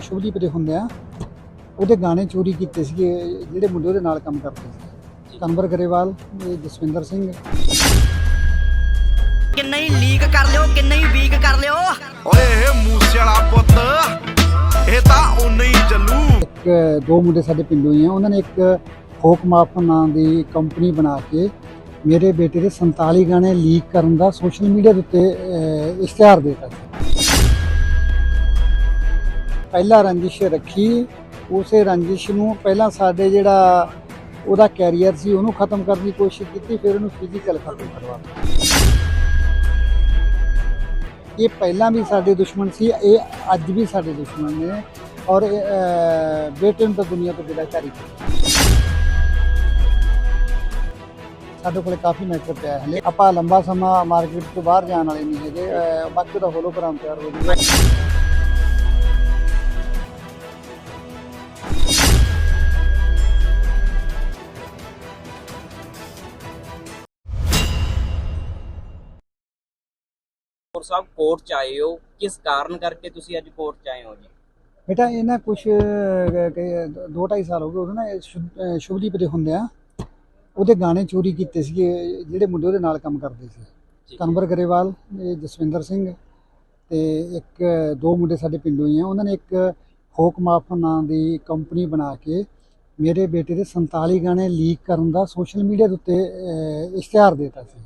ਸ਼ੁਭਦੀਪ ਦੇ ਹੁੰਦੇ ਆ। ਉਹਦੇ ਗਾਣੇ ਚੋਰੀ ਕੀਤੇ ਸੀਗੇ ਜਿਹੜੇ ਮੁੰਡੇ ਉਹਦੇ ਨਾਲ ਕੰਮ ਕਰਦੇ ਸੀ। ਕਨਵਰ ਗਰੇਵਾਲ ਤੇ ਜਸਵਿੰਦਰ ਸਿੰਘ। ਕਿੰਨਾ ਹੀ ਲੀਕ ਕਰ ਲਿਓ ਕਿੰਨਾ ਹੀ ਵੀਕ ਕਰ ਲਿਓ। ਓਏ ਮੂਸੇ ਵਾਲਾ ਪੁੱਤ ਇਹ ਤਾਂ ਉਨੇ ਹੀ ਚੱਲੂ ਇੱਕ ਦੋ ਮੁੰਡੇ ਸਾਡੇ ਪਿੰਡੋਂ ਹੀ ਆ। ਉਹਨਾਂ ਨੇ ਇੱਕ ਫੋਕ ਮਾਫ ਨਾਂ ਦੀ ਕੰਪਨੀ ਬਣਾ ਕੇ ਮੇਰੇ ਬੇਟੇ ਦੇ 47 ਗਾਣੇ ਲੀਕ ਕਰਨ ਦਾ ਸੋਸ਼ਲ ਮੀਡੀਆ ਦੇ ਉੱਤੇ ਇਸ਼ਤਿਹਾਰ ਦਿੱਤਾ ਸੀ। ਪਹਿਲਾਂ ਰੰਜਿਸ਼ ਰੱਖੀ ਉਸੇ ਰੰਜਿਸ਼ ਨੂੰ ਪਹਿਲਾਂ ਸਾਡੇ ਜਿਹੜਾ ਉਹਦਾ ਕੈਰੀਅਰ ਸੀ ਉਹਨੂੰ ਖਤਮ ਕਰਨ ਦੀ ਕੋਸ਼ਿਸ਼ ਕੀਤੀ ਫਿਰ ਉਹਨੂੰ ਫਿਜ਼ੀਕਲ ਖਤਮ ਕਰਵਾਤਾ ਇਹ ਪਹਿਲਾਂ ਵੀ ਸਾਡੇ ਦੁਸ਼ਮਣ ਸੀ ਇਹ ਅੱਜ ਵੀ ਸਾਡੇ ਦੁਸ਼ਮਣ ਨੇ ਔਰ ਇਹ, ਬੇਟੇ ਨੂੰ ਤਾਂ ਦੁਨੀਆ ਤੋਂ ਵਿਦਾ ਕਰੀ ਸਾਡੇ ਕੋਲ ਕਾਫੀ ਮੈਟਰ ਪਿਆ ਹੈ ਹਲੇ। ਆਪਾਂ ਲੰਬਾ ਸਮਾਂ ਮਾਰਕੀਟ ਤੋਂ ਬਾਹਰ ਜਾਣ ਵਾਲੇ ਨਹੀਂ ਹੈਗੇ ਅਹ, ਬਾਕੀ ਦਾ ਹੋਲੋਗ੍ਰਾਮ ਤਿਆਰ ਹੋ ਜੂਗਾ ਹੋਰ ਸਾਹਿਬ ਕੋਰਟ ਚ ਆਏ ਹੋ? ਕਿਸ ਕਾਰਨ ਕਰਕੇ ਤੁਸੀਂ ਅੱਜ ਕੋਰਟ ਚ ਆਏ ਹੋ ਜੀ? ਬੇਟਾ ਇਹਨਾਂ ਕੁਝ ਦੋ ਢਾਈ ਸਾਲ ਹੋ ਗਏ ਉਹਦੇ ਨਾ ਇਹ ਸ਼ੁਭ- ਅਹ, ਸ਼ੁਭਦੀਪ ਦੇ ਹੁੰਦੇ ਆ ਉਹਦੇ ਗਾਣੇ ਚੋਰੀ ਕੀਤੇ ਸੀਗੇ ਜਿਹੜੇ ਮੁੰਡੇ ਉਹਦੇ ਨਾਲ ਕੰਮ ਕਰਦੇ ਸੀ। ਕਨਵਰ ਗਰੇਵਾਲ ਜਸਵਿੰਦਰ ਸਿੰਘ ਤੇ ਇੱਕ ਦੋ ਮੁੰਡੇ ਸਾਡੇ ਪਿੰਡੋਂ ਹੀ ਆ। ਉਹਨਾਂ ਨੇ ਇੱਕ ਫੋਕ ਮਾਫ ਨਾਂ ਦੀ ਕੰਪਨੀ ਬਣਾ ਕੇ ਮੇਰੇ ਬੇਟੇ ਦੇ 47 ਗਾਣੇ ਲੀਕ ਕਰਨ ਦਾ ਸੋਸ਼ਲ ਮੀਡੀਆ ਦੇ ਉੱਤੇ ਇਸ਼ਤਿਹਾਰ ਦਿੱਤਾ ਸੀ।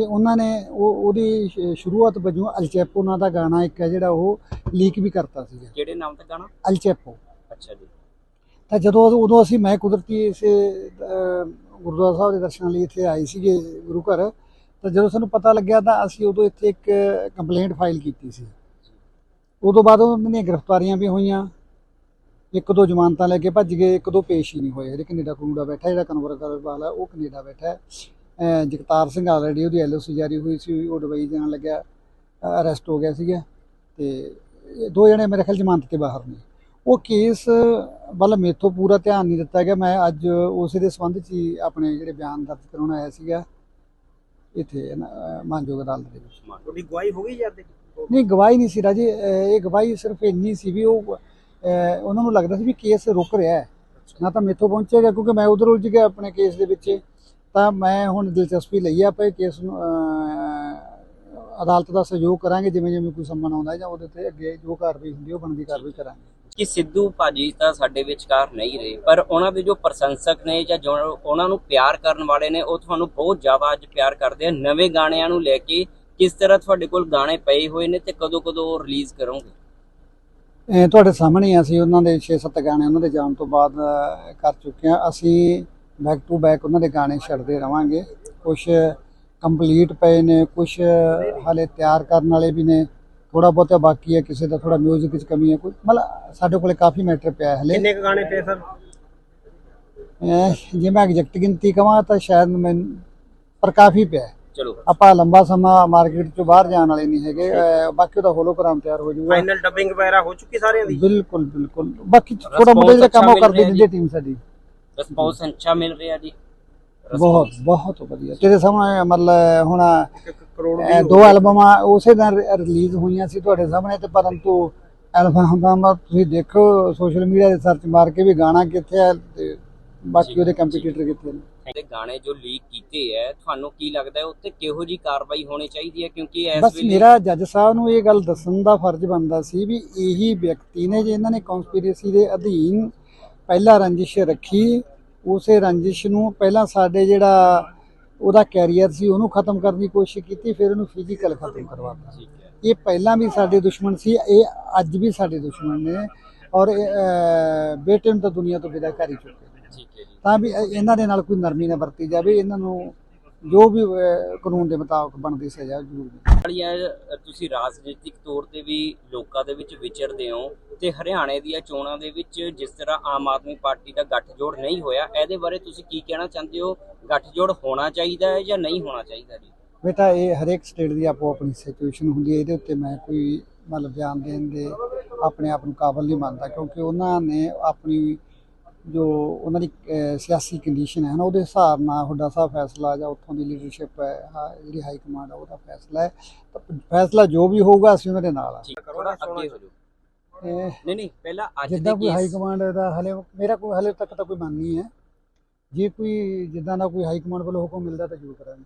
ਤੇ ਉਹਨਾਂ ਨੇ ਉਹ ਉਹਦੀ ਸ਼- ਸ਼ੁਰੂਆਤ ਵਜੋਂ ਅਲਚੈਪੋ ਨਾਂ ਦਾ ਗਾਣਾ ਇੱਕ ਹੈ ਜਿਹੜਾ ਉਹ ਲੀਕ ਵੀ ਕਰਤਾ ਸੀਗਾ। ਕਿਹੜੇ ਨਾਮ ਤੇ ਗਾਣਾ? ਅਲਚੈਪੋ ਅੱਛਾ ਜੀ। ਤਾਂ ਜਦੋਂ ਉਦੋਂ- ਅਸੀਂ ਮੈਂ ਕੁਦਰਤੀ ਇਸੇ ਗੁਰਦੁਆਰਾ ਸਾਹਿਬ ਦੇ ਦਰਸ਼ਨਾਂ ਲਈ ਇੱਥੇ ਆਏ ਸੀਗੇ ਗੁਰੂ ਘਰ ਤਾਂ ਜਦੋਂ ਸਾਨੂੰ ਪਤਾ ਲੱਗਿਆ ਤਾਂ ਅਸੀਂ ਉਦੋਂ ਇੱਥੇ ਇੱਕ ਕੰਪਲੇਂਟ ਫਾਈਲ ਕੀਤੀ ਸੀ। ਉਦੋਂ ਬਾਅਦ ਉਹਨਾਂ ਦੀਆਂ ਗ੍ਰਿਫਤਾਰੀਆਂ ਵੀ ਹੋਈਆਂ। ਇੱਕ ਦੋ ਜ਼ਮਾਨਤਾਂ ਲੈ ਕੇ ਭੱਜ ਗਏ ਇੱਕ ਦੋ ਪੇਸ਼ ਹੀ ਨਹੀਂ ਹੋਏ। ਜਿਹੜੇ ਕੈਨੇਡਾ ਕਨੂਡਾ ਬੈਠਾ ਜਿਹੜਾ ਕਨਵਰ ਕਰਵਾਲ ਹੈ ਉਹ ਕੈਨੇਡਾ ਬੈਠਾ ਜਗਤਾਰ ਸਿੰਘ ਆਲਰੇਡੀ ਉਹਦੀ ਐਲਓਸੀ ਜਾਰੀ ਹੋਈ ਸੀ ਉਹ ਦੁਬਈ ਜਾਣ ਲੱਗਿਆ ਅਰੈਸਟ ਹੋ ਗਿਆ ਸੀਗਾ ਤੇ ਦੋ ਜਣੇ ਮੇਰੇ ਖਿਆਲ ਜ਼ਮਾਨਤ ਤੇ ਬਾਹਰ ਨੇ। ਉਹ ਕੇਸ ਵੱਲ ਮੇਥੋਂ ਪੂਰਾ ਧਿਆਨ ਨਹੀਂ ਦਿੱਤਾ ਗਿਆ। ਮੈਂ ਅੱਜ ਉਸੇ ਦੇ ਸੰਬੰਧ 'ਚ ਹੀ ਆਪਣੇ ਜਿਹੜੇ ਬਿਆਨ ਦਰਜ ਕਰਾਉਣ ਆਇਆ ਸੀਗਾ ਇੱਥੇ ਮਾਨਯੋਗ ਅਦਾਲਤ ਦੇ ਵਿੱਚ। ਤੁਹਾਡੀ ਗਵਾਹੀ ਹੋ ਗਈ ਜੀ ਨਹੀਂ ਗਵਾਹੀ ਨਹੀਂ ਸੀ ਰਾਜੇ। ਇਹ ਗਵਾਹੀ ਸਿਰਫ ਇੰਨੀ ਸੀ ਵੀ ਉਹ ਉਹਨਾਂ ਨੂੰ ਲੱਗਦਾ ਸੀ ਵੀ ਕੇਸ ਰੁਕ ਰਿਹਾ ਹੈ। ਨਾ ਤਾਂ ਮੇਥੋਂ ਪਹੁੰਚੇਗਾ ਕਿਉਂਕਿ ਮੈਂ ਉਧਰ ਉਲਝ ਗਿਆ ਆਪਣੇ ਕੇਸ ਦੇ ਵਿੱਚ। ਤਾਂ ਮੈਂ ਹੁਣ ਦਿਲਚਸਪੀ ਲਈ ਆ ਇਹ ਕੇਸ ਨੂੰ ਅਦਾਲਤ ਦਾ ਸਹਿਯੋਗ ਕਰਾਂਗੇ ਜਿਵੇਂ ਜਿਵੇਂ ਕੋਈ ਸੰਮਨ ਆਉਂਦਾ ਜਾਂ ਉਹਦੇ ਤੇ ਅੱਗੇ ਜੋ ਕਾਰਵਾਈ ਹੁੰਦੀ ਉਹ ਬਣਦੀ ਕਾਰਵਾਈ ਕਰਾਂਗੇ। ਕਿ ਸਿੱਧੂ ਭਾਜੀ ਤਾਂ ਸਾਡੇ ਵਿਚਕਾਰ ਨਹੀਂ ਰਹੇ ਪਰ ਉਹਨਾਂ ਦੇ ਜੋ ਪ੍ਰਸ਼ੰਸਕ ਨੇ ਜਾਂ ਜੋ ਉਹਨਾਂ ਨੂੰ ਪਿਆਰ ਕਰਨ ਵਾਲੇ ਨੇ ਉਹ ਤੁਹਾਨੂੰ ਬਹੁਤ ਜ਼ਿਆਦਾ ਅੱਜ ਪਿਆਰ ਕਰਦੇ ਆ। ਨਵੇਂ ਗਾਣਿਆਂ ਨੂੰ ਲੈ ਕੇ ਕਿਸ ਤਰ੍ਹਾਂ ਤੁਹਾਡੇ ਕੋਲ ਗਾਣੇ ਪਏ ਹੋਏ ਨੇ ਤੇ ਕਦੋਂ ਕਦੋਂ ਰਿਲੀਜ਼ ਕਰੋਗੇ? ਤੁਹਾਡੇ ਸਾਹਮਣੇ ਅਸੀਂ ਉਹਨਾਂ ਦੇ 6-7 ਗਾਣੇ ਉਹਨਾਂ ਦੇ ਜਾਣ ਤੋਂ ਬਾਅਦ ਕਰ ਚੁੱਕੇ ਹਾਂ ਅਸੀਂ ਬੈਕ ਟੂ ਬੈਕ ਉਹਨਾਂ ਦੇ ਗਾਣੇ ਛੱਡਦੇ ਰਵਾਂਗੇ। ਕੁਝ ਕੰਪਲੀਟ ਪਏ ਨੇ ਕੁਝ ਹਾਲੇ ਤਿਆਰ ਕਰਨ ਵਾਲੇ ਵੀ ਨੇ। ਥੋੜਾ ਬਹੁਤਾ ਬਾਕੀ ਹੈ ਕਿਸੇ ਦਾ ਥੋੜਾ 뮤직 ਵਿੱਚ ਕਮੀ ਹੈ। ਕੋਈ ਮਤਲਬ ਸਾਡੇ ਕੋਲੇ ਕਾਫੀ ਮੈਟਰ ਪਿਆ ਹੈ ਹਲੇ। ਕਿੰਨੇ ਕੁ ਗਾਣੇ ਪਏ ਸਰ? ਜੇ ਮੈਂ ਐਗਜ਼ੈਕਟ ਗਿਣਤੀ ਕਵਾਂ ਤਾਂ ਸ਼ਾਇਦ ਮੈਨੂੰ ਪਰ ਕਾਫੀ ਪਿਆ। ਚਲੋ। ਆਪਾਂ ਲੰਬਾ ਸਮਾਂ ਮਾਰਕੀਟ ਤੋਂ ਬਾਹਰ ਜਾਣ ਵਾਲੇ ਨਹੀਂ ਹੈਗੇ। ਬਾਕੀ ਉਹਦਾ ਹੋਲੋਗ੍ਰਾਮ ਤਿਆਰ ਹੋ ਜਾਊਗਾ। ਫਾਈਨਲ ਡਬਿੰਗ ਵਗੈਰਾ ਹੋ ਚੁੱਕੀ ਸਾਰਿਆਂ ਦੀ? ਬਿਲਕੁਲ ਬਿਲਕੁਲ। ਬਾਕੀ ਥੋੜਾ ਮੋਟਾ ਜਿਹੜਾ ਕੰਮ ਉਹ ਕਰਦੀ ਦਿੰਦੀ ਟੀਮ ਸਾਡੀ। ਰਿਸਪੌਂਸ ਅੱਛਾ ਮਿਲ ਰਿਹਾ ਜੀ। ਬਹੁਤ। ਬਹੁਤ ਵਧੀਆ। ਤੇਰੇ ਸਾਹਮਣੇ ਮਤਲਬ ਹੁਣ ਇਹ ਦੋ ਐਲਬਮਾਂ ਉਸੇ ਦਿਨ ਰਿਲੀਜ਼ ਹੋਈਆਂ ਸੀ ਤੁਹਾਡੇ ਸਾਹਮਣੇ ਤੇ ਪਰੰਤੂ ਐਲਬਮ ਦਾ ਤੁਸੀਂ ਦੇਖੋ ਸੋਸ਼ਲ ਮੀਡੀਆ ਤੇ ਸਰਚ ਮਾਰ ਕੇ ਵੀ ਗਾਣਾ ਕਿੱਥੇ ਹੈ ਤੇ ਬਾਕੀ ਉਹਦੇ ਕੰਪੀਟੀਟਰ ਕਿੱਥੇ ਨੇ? ਤੇ ਗਾਣੇ ਜੋ ਲੀਕ ਕੀਤੇ ਹੈ ਤੁਹਾਨੂੰ ਕੀ ਲੱਗਦਾ ਹੈ ਉੱਤੇ ਕਿਹੋ ਜੀ ਕਾਰਵਾਈ ਹੋਣੀ ਚਾਹੀਦੀ ਹੈ? ਕਿਉਂਕਿ ਇਸ ਬਸ ਵੇਲੇ ਮੇਰਾ ਜੱਜ ਸਾਹਿਬ ਨੂੰ ਇਹ ਗੱਲ ਦੱਸਣ ਦਾ ਫਰਜ਼ ਬਣਦਾ ਸੀ ਵੀ ਇਹੀ ਵਿਅਕਤੀ ਨੇ ਜਿਨ੍ਹਾਂ ਨੇ ਕਨਸਪੀਰੇਸੀ ਦੇ ਅਧੀਨ ਪਹਿਲਾ ਰੰਜਿਸ਼ ਰੱਖੀ ਉਸੇ ਰੰਜਿਸ਼ ਨੂੰ ਪਹਿਲਾਂ ਸਾਡੇ ਜਿਹੜਾ ਉਹਦਾ ਕੈਰੀਅਰ ਸੀ ਉਹਨੂੰ ਖਤਮ ਕਰਨ ਦੀ ਕੋਸ਼ਿਸ਼ ਕੀਤੀ ਫਿਰ ਉਹਨੂੰ ਫਿਜ਼ੀਕਲ ਖਤਮ ਕਰਵਾਤਾ। ਇਹ ਪਹਿਲਾਂ ਵੀ ਸਾਡੇ ਦੁਸ਼ਮਣ ਸੀ ਇਹ ਅੱਜ ਵੀ ਸਾਡੇ ਦੁਸ਼ਮਣ ਨੇ ਔਰ ਬੇਟੇ ਨੂੰ ਤਾਂ ਦੁਨੀਆ ਤੋਂ ਵਿਦਾ ਕਰ ਹੀ ਚੁੱਕੇ ਤਾਂ ਵੀ ਇਹ- ਇਹਨਾਂ ਦੇ ਨਾਲ ਕੋਈ ਨਰਮੀ ਨਾ ਵਰਤੀ ਜਾਵੇ ਇਹਨਾਂ ਨੂੰ ਜੋ ਵੀ ਕਾਨੂੰਨ ਦੇ ਮੁਤਾਬਕ ਬਣਦੀ ਸਜ਼ਾ ਜ਼ਰੂਰ ਵਾਲੀਆਂ ਤੁਸੀਂ ਰਾਜਨੀਤਿਕ ਤੌਰ ਤੇ ਵੀ ਲੋਕਾਂ ਦੇ ਵਿੱਚ ਵਿਚਰਦੇ ਹੋ ਤੇ ਹਰਿਆਣੇ ਦੀਆਂ ਚੋਣਾਂ ਦੇ ਵਿੱਚ ਜਿਸ ਤਰ੍ਹਾਂ ਆਮ ਆਦਮੀ ਪਾਰਟੀ ਦਾ ਗੱਠਜੋੜ ਨਹੀਂ ਹੋਇਆ, ਇਹਦੇ ਬਾਰੇ ਤੁਸੀਂ ਕੀ ਕਹਿਣਾ ਚਾਹੁੰਦੇ ਹੋ? ਗੱਠਜੋੜ ਹੋਣਾ ਚਾਹੀਦਾ ਹੈ ਜਾਂ ਨਹੀਂ ਹੋਣਾ ਚਾਹੀਦਾ ਜੀ? ਬੇਟਾ ਇਹ ਹਰੇਕ ਸਟੇਟ ਦੀ ਆਪੋ ਆਪਣੀ ਸਿਚੁਏਸ਼ਨ ਹੁੰਦੀ ਹੈ, ਇਹਦੇ ਉੱਤੇ ਮੈਂ ਕੋਈ ਮਤਲਬ ਬਿਆਨ ਦੇਣ ਦੇ ਆਪਣੇ ਆਪ ਨੂੰ ਕਾਬਲ ਨਹੀਂ ਮੰਨਦਾ, ਕਿਉਂਕਿ ਉਹਨਾਂ ਨੇ ਆਪਣੀ ਜੋ ਉਹਨਾਂ ਦੀ ਸਿਆਸੀ ਕੰਡੀਸ਼ਨ ਹੈ ਨਾ ਉਹਦੇ ਹਿਸਾਬ ਨਾਲ ਹੁੱਡਾ ਸਾਹਿਬ ਫੈਸਲਾ ਜਾਂ ਉੱਥੋਂ ਦੀ ਲੀਡਰਸ਼ਿਪ ਹੈ ਜਿਹੜੀ ਹਾਈ ਕਮਾਂਡ ਹੈ ਉਹਦਾ ਫੈਸਲਾ ਹੈ। ਤਾਂ ਫੈਸਲਾ ਜੋ ਵੀ ਹੋਊਗਾ ਅਸੀਂ ਉਹਨਾਂ ਦੇ ਨਾਲ ਆ। ਨਹੀਂ ਨਹੀਂ ਪਹਿਲਾਂ ਅੱਜ ਜਿੱਦਾਂ ਕੋਈ ਹਾਈ ਕਮਾਂਡ ਦਾ ਹਲੇ ਮੇਰਾ ਕੋਈ ਹਲੇ ਤੱਕ ਤਾਂ ਕੋਈ ਮੰਨ ਨਹੀਂ ਹੈ। ਜੇ ਕੋਈ ਜਿੱਦਾਂ ਦਾ ਕੋਈ ਹਾਈ ਕਮਾਂਡ ਵੱਲੋਂ ਹੁਕਮ ਮਿਲਦਾ ਤਾਂ ਜ਼ਰੂਰ ਕਰਾਂਗੇ।